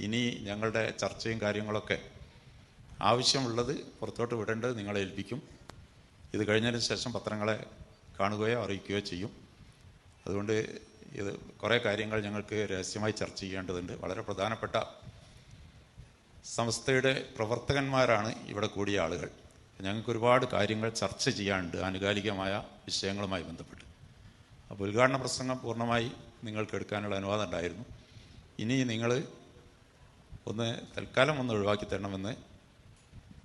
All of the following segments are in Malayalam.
ഇനി ഞങ്ങളുടെ ചർച്ചയും കാര്യങ്ങളൊക്കെ ആവശ്യമുള്ളത് പുറത്തോട്ട് വിടേണ്ടത് നിങ്ങളെ ഏൽപ്പിക്കും. ഇത് കഴിഞ്ഞതിന് ശേഷം പത്രങ്ങളെ കാണുകയോ അറിയിക്കുകയോ ചെയ്യും. അതുകൊണ്ട് ഇത് കുറേ കാര്യങ്ങൾ ഞങ്ങൾക്ക് രഹസ്യമായി ചർച്ച ചെയ്യേണ്ടതുണ്ട്. വളരെ പ്രധാനപ്പെട്ട സംസ്ഥയുടെ പ്രവർത്തകന്മാരാണ് ഇവിടെ കൂടിയ ആളുകൾ. ഞങ്ങൾക്ക് ഒരുപാട് കാര്യങ്ങൾ ചർച്ച ചെയ്യാനുണ്ട് ആനുകാലികമായ വിഷയങ്ങളുമായി ബന്ധപ്പെട്ട്. അപ്പോൾ ഉദ്ഘാടന പ്രസംഗം പൂർണമായി നിങ്ങൾക്ക് എടുക്കാനുള്ള അനുവാദം ഉണ്ടായിരുന്നു. ഇനി നിങ്ങൾ ഒന്ന് തൽക്കാലം ഒന്ന് ഒഴിവാക്കി തരണമെന്ന്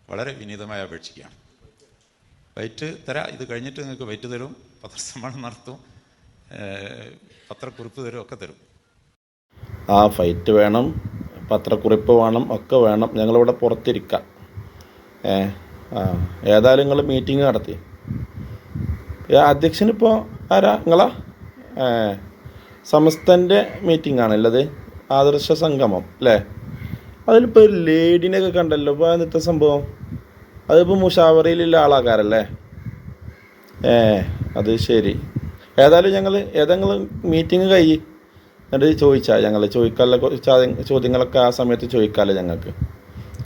വളരെ വിനീതമായി അപേക്ഷിക്കുകയാണ് വൈറ്റ് തരാം ഇത് കഴിഞ്ഞിട്ട് നിങ്ങൾക്ക് വൈറ്റ് തരും പത്രസമ്മേളനം നടത്തും പത്രക്കുറിപ്പ് തരും ഒക്കെ തരും. ആ ഫൈറ്റ് വേണം പത്രക്കുറിപ്പ് വേണം ഒക്കെ വേണം. ഞങ്ങളിവിടെ പുറത്തിരിക്കാം. ഏ ആ ഏതായാലും നിങ്ങൾ മീറ്റിംഗ് നടത്തി. അധ്യക്ഷനിപ്പോൾ ആരാ? നിങ്ങളാ? സമസ്തന്റെ മീറ്റിംഗ് ആണല്ലത് ആദർശ സംഗമം അല്ലേ? അതിലിപ്പോൾ ഒരു ലേഡീനെയൊക്കെ കണ്ടല്ലോ. ഇപ്പോൾ എന്നിട്ട് സംഭവം? അതിപ്പോൾ മുഷാവറയിലുള്ള ആളാക്കാരല്ലേ? ഏ അത് ശരി. ഏതായാലും ഞങ്ങൾ ഏതെങ്കിലും മീറ്റിംഗ് കഴി എന്നിട്ട് ചോദിച്ചാൽ ഞങ്ങൾ ചോദിക്കാനുള്ള ചോദ്യങ്ങളൊക്കെ ആ സമയത്ത് ചോദിക്കാമല്ലോ ഞങ്ങൾക്ക്.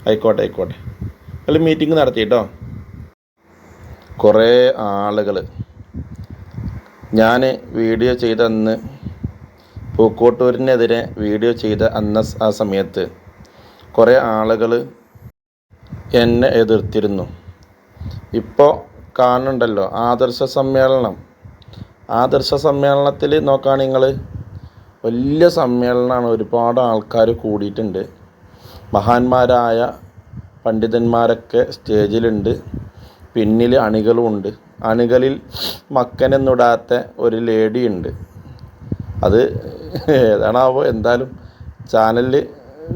ആയിക്കോട്ടെ ആയിക്കോട്ടെ. അല്ല മീറ്റിംഗ് നടത്തിയിട്ടോ കുറേ ആളുകൾ ഞാൻ വീഡിയോ ചെയ്ത അന്ന് പൂക്കോട്ടൂരിനെതിരെ വീഡിയോ ചെയ്ത അന്ന ആ സമയത്ത് കുറേ ആളുകൾ എന്നെ എതിർത്തിരുന്നു. ഇപ്പോൾ കാണുന്നുണ്ടല്ലോ ആദർശ സമ്മേളനം. ആദർശ സമ്മേളനത്തിൽ നോക്കുകയാണെങ്കിൽ നിങ്ങൾ വലിയ സമ്മേളനമാണ് ഒരുപാട് ആൾക്കാർ കൂടിയിട്ടുണ്ട്. മഹാന്മാരായ പണ്ഡിതന്മാരൊക്കെ സ്റ്റേജിലുണ്ട്. പിന്നിൽ അണികളുമുണ്ട് അണികളിൽ മക്കനെന്നിടാത്ത ഒരു ലേഡി ഉണ്ട്. അത് ഏതാണാവോ എന്തായാലും ചാനലിൽ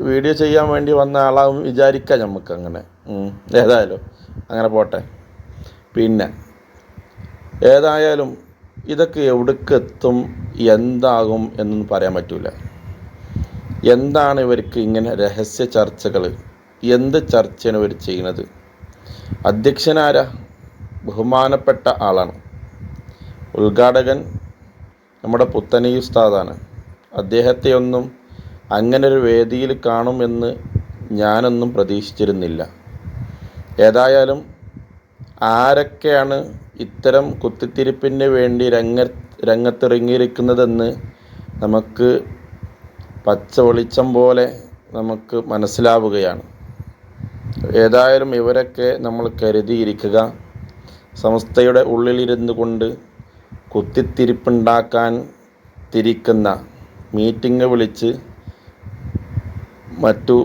വീഡിയോ ചെയ്യാൻ വേണ്ടി വന്ന ആളാവും വിചാരിക്കാം നമുക്ക് അങ്ങനെ. ഏതായാലും അങ്ങനെ പോട്ടെ. പിന്നെ ഏതായാലും ഇതൊക്കെ എവിടേക്കെത്തും എന്താകും എന്നൊന്നും പറയാൻ പറ്റില്ല എന്താണ് ഇവർക്ക് ഇങ്ങനെ രഹസ്യ ചർച്ചകൾ എന്ത് ചർച്ചയാണ് ഇവർ ചെയ്യുന്നത് അധ്യക്ഷനാരാ? ബഹുമാനപ്പെട്ട ആളാണ്. ഉദ്ഘാടകൻ നമ്മുടെ പുത്തനി ഉസ്താദാണ് അദ്ദേഹത്തെ ഒന്നും അങ്ങനെ ഒരു വേദിയിൽ കാണുമെന്ന് ഞാനൊന്നും പ്രതീക്ഷിച്ചിരുന്നില്ല. ഏതായാലും ആരൊക്കെയാണ് ഇത്തരം കുത്തിത്തിരിപ്പിന് വേണ്ടി രംഗ രംഗത്തിറങ്ങിയിരിക്കുന്നതെന്ന് നമുക്ക് പച്ച വെളിച്ചം പോലെ നമുക്ക് മനസ്സിലാവുകയാണ്. ഏതായാലും ഇവരൊക്കെ നമ്മൾ കരുതിയിരിക്കുക സംസ്ഥയുടെ ഉള്ളിലിരുന്നു കൊണ്ട് കുത്തിത്തിരിപ്പുണ്ടാക്കാൻ തിരിക്കുന്ന മീറ്റിംഗ് വിളിച്ച് മറ്റു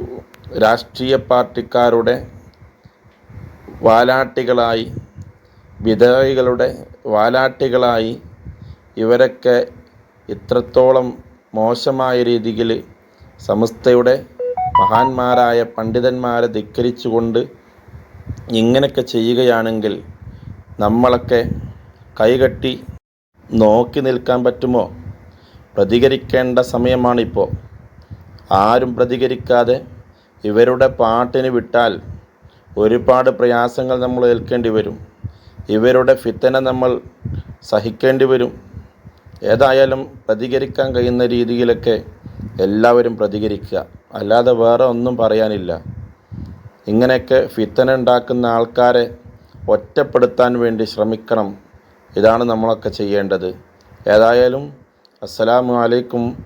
രാഷ്ട്രീയ പാർട്ടിക്കാരുടെ വാലാട്ടികളായി വിധേയികളുടെ വാലാട്ടികളായി ഇവരൊക്കെ ഇത്രത്തോളം മോശമായ രീതിയിൽ സമസ്തയുടെ മഹാന്മാരായ പണ്ഡിതന്മാരെ ധിക്കരിച്ചുകൊണ്ട് ഇങ്ങനെയൊക്കെ ചെയ്യുകയാണെങ്കിൽ നമ്മളൊക്കെ കൈകട്ടി നോക്കി നിൽക്കാൻ പറ്റുമോ? പ്രതികരിക്കേണ്ട സമയമാണിപ്പോൾ. ആരും പ്രതികരിക്കാതെ ഇവരുടെ പാട്ടിന് വിട്ടാൽ ഒരുപാട് പ്രയാസങ്ങൾ നമ്മൾ ഏൽക്കേണ്ടി വരും. ഇവരുടെ ഫിത്തന നമ്മൾ സഹിക്കേണ്ടി വരും. ഏതായാലും പ്രതികരിക്കാൻ കഴിയുന്ന രീതിയിലൊക്കെ എല്ലാവരും പ്രതികരിക്കുക. അല്ലാതെ വേറെ ഒന്നും പറയാനില്ല. ഇങ്ങനെയൊക്കെ ഫിത്തന ഉണ്ടാക്കുന്ന ആൾക്കാരെ ഒറ്റപ്പെടുത്താൻ വേണ്ടി ശ്രമിക്കണം. ഇതാണ് നമ്മളൊക്കെ ചെയ്യേണ്ടത്. ഏതായാലും അസ്സലാമു അലൈക്കും